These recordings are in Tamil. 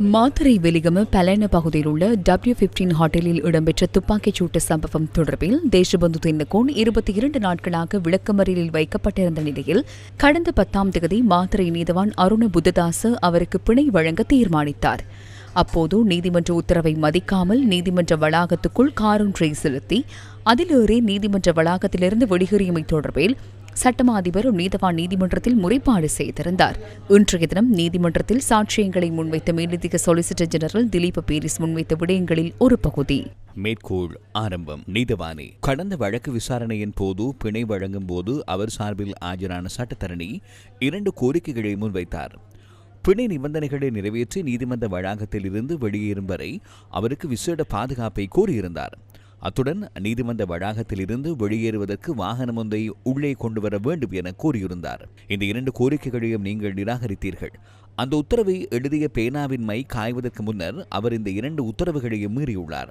மாத்தரை வெலிகம பலன பகுதியில் உள்ள டபிள்யூ பிப்டீன் ஹோட்டலில் இடம்பெற்ற துப்பாக்கிச் சூட்டு சம்பவம் தொடர்பில் தேசபந்து தென்னகோன் இருபத்தி இரண்டு நாட்களாக விளக்கமறியலில் வைக்கப்பட்டிருந்த நிலையில் கடந்த பத்தாம் தேதி மாத்தரை நீதவான் அருண புத்ததாச அவருக்கு பிணை வழங்க தீர்மானித்தார். அப்போது நீதிமன்ற உத்தரவை மதிக்காமல் நீதிமன்ற வளாகத்துக்குள் காரொன்றை செலுத்தி அதிலேறி நீதிமன்ற வளாகத்திலிருந்து வெளியேறியமை தொடர்பில் சட்டமா அதிபர் நீதவான் நீதிமன்றத்தில் முறைப்பாடு செய்திருந்தார். இன்றைய தினம் நீதிமன்றத்தில் சாட்சியங்களை முன்வைத்த மேலதிக சொலிசிட்டர் ஜெனரல் திலீப் பேரிஸ் முன்வைத்த விடயங்களில் ஒரு பகுதி. மேற்கோள் ஆரம்பம். நீதவானே கடந்த வழக்கு விசாரணையின் போது பிணை வழங்கும் போது அவர் சார்பில் ஆஜரான சட்டத்தரணி இரண்டு கோரிக்கைகளை முன்வைத்தார். பிணை நிபந்தனைகளை நிறைவேற்றி நீதிமன்ற வளாகத்தில் இருந்து வெளியேறும் வரை அவருக்கு விசேட பாதுகாப்பை கோரியிருந்தார். அத்துடன் நீதிமன்ற வளாகத்தில் இருந்து வெளியேறுவதற்கு வாகனம் ஒன்றை உள்ளே கொண்டு வர வேண்டும் என கூறியிருந்தார். இந்த இரண்டு கோரிக்கைகளையும் நீங்கள் நிராகரித்தீர்கள். அந்த உத்தரவை எழுதிய பேனாவின் மை காய்வதற்கு முன்னர் அவர் இந்த இரண்டு உத்தரவுகளையும் மீறியுள்ளார்.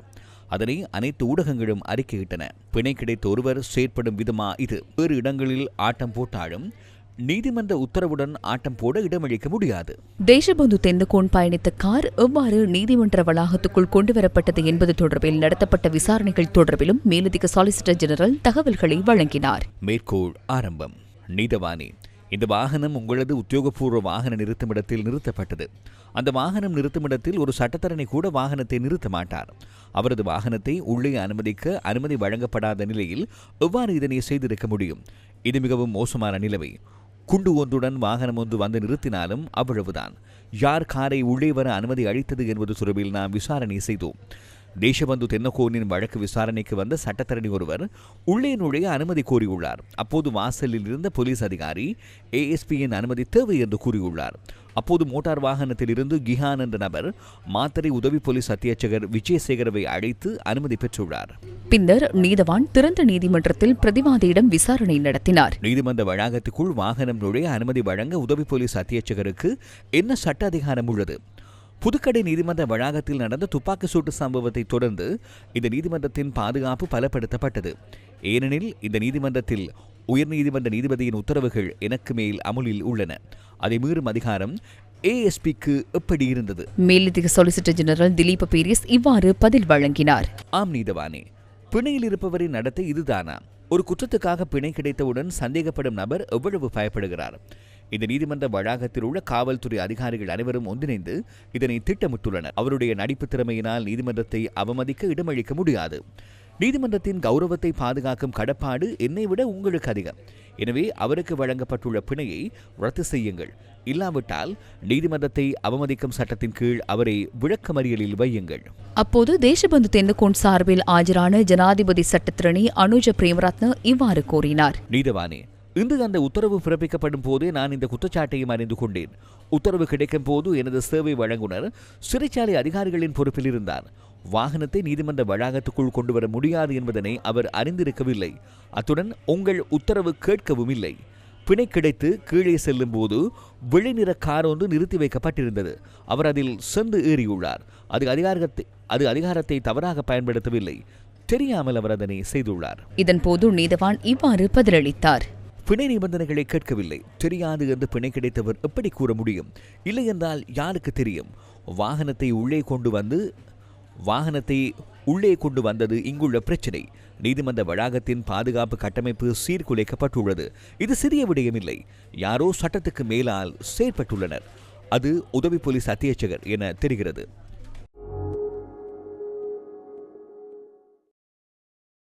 அதனை அனைத்து ஊடகங்களும் அறிக்கையிட்டன. பிணை கிடைத்த ஒருவர் செயற்படும் விதமா இது? வேறு இடங்களில் ஆட்டம் போட்டாலும் நீதிமன்ற உத்தரவுடன் ஆட்டம் போட இடமளிக்க முடியாது. தேசபந்து தென்னகோன் பயணித்த கார் எவ்வாறு நீதிமன்ற வளாகத்துக்குள் கொண்டுவரப்பட்டது என்பது தொடர்பில் நடத்தப்பட்ட விசாரணைகள் தொடர்பிலும் மேலதிக சாலிசிட்டர் ஜெனரல் தகவல்களை வழங்கினார். மேற்கோள் ஆரம்பம். நீதவானே இந்த வாகனம் உங்களது உத்தியோகபூர்வ வாகன நிறுத்துமிடத்தில் நிறுத்தப்பட்டது. அந்த வாகனம் நிறுத்துமிடத்தில் ஒரு சட்டத்தரணி கூட வாகனத்தை நிறுத்த மாட்டார். அவரது வாகனத்தை உள்ளே அனுமதிக்க அனுமதி வழங்கப்படாத நிலையில் எவ்வாறு இதனை செய்திருக்க முடியும்? இது மிகவும் மோசமான நிலைமை. குண்டு ஒன்றுடன் வாகனம் ஒன்று வந்து நிறுத்தினாலும் அவ்வளவுதான். யார் காரை உள்ளே வர அனுமதி அளித்தது என்பது தொடர்பில் நாம் விசாரணை செய்தோம். தேசபந்து தென்னகோனின் வழக்கு விசாரணைக்கு வந்த சட்டத்தரணி ஒருவர் உள்ளே நுழைய அனுமதி கோரியுள்ளார். அப்போது வாசலில் இருந்த போலீஸ் அதிகாரி ஏஎஸ்பியின் அனுமதி தேவை என்று கூறியுள்ளார். அப்போது மோட்டார் வாகனத்தில் இருந்து கிஹான் என்ற நபர் மாத்தறை உதவி போலீஸ் அத்தியட்சகர் விஜயசேகரவை அழைத்து அனுமதி பெற்றுள்ளார். பின்னர் நீதவான் திறந்த நீதிமன்றத்தில் பிரதிவாதியிடம் விசாரணை நடத்தினார். நீதிமன்ற வளாகத்துக்குள் வாகனம் நுழைய அனுமதி வழங்க உதவி போலீஸ் அத்தியட்சகருக்கு என்ன சட்ட அதிகாரம் உள்ளது? புதுக்கடை நீதிமன்ற வளாகத்தில் நடந்த துப்பாக்கி சூட்டு சம்பவத்தை தொடர்ந்து இந்த நீதிமன்றத்தின் பாதுகாப்பு பலப்படுத்தப்பட்டது. ஏனெனில் இந்த நீதிமன்றத்தில் உயர்நீதிமன்ற நீதிபதியின் உத்தரவுகள் எனக்கு மேல் அமுலில் உள்ளன. அதை மீறும் அதிகாரம் ஏஎஸ்பிக்கு எப்படி இருந்தது? மேலதிக சொலிசிட்டர் ஜெனரல் திலீப் பேரிஸ் இவ்வாறு பதில் வழங்கினார். ஆம் நீதவானே. பிணையில் இருப்பவரின் நடத்தை இதுதானா? ஒரு குற்றத்துக்காக பிணை கிடைத்தவுடன் சந்தேகப்படும் நபர் எவ்வளவு பயப்படுகிறார்? இந்த நீதிமன்ற வளாகத்தில் உள்ள காவல்துறை அதிகாரிகள் அனைவரும் ஒன்றிணைந்து இதனை திட்டமிட்டுள்ளனர். அவருடைய நடிப்பு திறமையினால் நீதிமன்றத்தை அவமதிக்க இடமளிக்க முடியாது. நீதிமன்றத்தின் கௌரவத்தை பாதுகாக்கும் கடப்பாடு என்னை விட உங்களுக்கு அதிகம். எனவே அவருக்கு வழங்கப்பட்டுள்ள பிணையை ரத்து செய்யுங்கள். இல்லாவிட்டால் நீதிமன்றத்தை அவமதிக்கும் சட்டத்தின் கீழ் அவரை விளக்கமறியலில் வையுங்கள். அப்போது தேசபந்து தென்னகோன் சார்பில் ஆஜரான ஜனாதிபதி சட்டத்திரணி அனுஜ பிரேமரத்ன இவ்வாறு கூறினார். நீதவானே இன்று அந்த உத்தரவு பிறப்பிக்கப்படும் போதே நான் இந்த குற்றச்சாட்டையும் அறிந்து கொண்டேன். உத்தரவு கிடைக்கும் போது எனது சேவை வழங்குனர். சிறைச்சாலை அதிகாரிகளின் பொறுப்பில் இருந்தார். வாகனத்தை நீதிமன்ற வளாகத்துக்குள் கொண்டு வர முடியாது என்பதனை அவர் அறிந்திருக்கவில்லை. அத்துடன் உங்கள் உத்தரவு கேட்கவும் இல்லை. பிணை கிடைத்து கீழே செல்லும் போது விளைநிற கார் ஒன்று நிறுத்தி வைக்கப்பட்டிருந்தது. அவர் அதில் சென்று ஏறியுள்ளார். அது அதிகாரத்தை அது அதிகாரத்தை தவறாக பயன்படுத்தவில்லை. தெரியாமல் அவர் அதனை செய்துள்ளார். இதன்போது நீதவான் இவ்வாறு பதிலளித்தார். பிணை நிபந்தனைகளை கேட்கவில்லை. தெரியாது என்று பிணை கிடைத்தவர் எப்படி கூற முடியும்? இல்லை என்றால் யாருக்கு தெரியும்? வாகனத்தை உள்ளே கொண்டு வந்து வாகனத்தை உள்ளே கொண்டு வந்தது இங்குள்ள பிரச்சினை. நீதிமன்ற வளாகத்தின் பாதுகாப்பு கட்டமைப்பு சீர்குலைக்கப்பட்டுள்ளது. இது சிறிய விடயமில்லை. யாரோ சட்டத்துக்கு மேலால் செயற்பட்டுள்ளனர். அது உதவி போலீஸ் அத்தியட்சகர் என தெரிகிறது.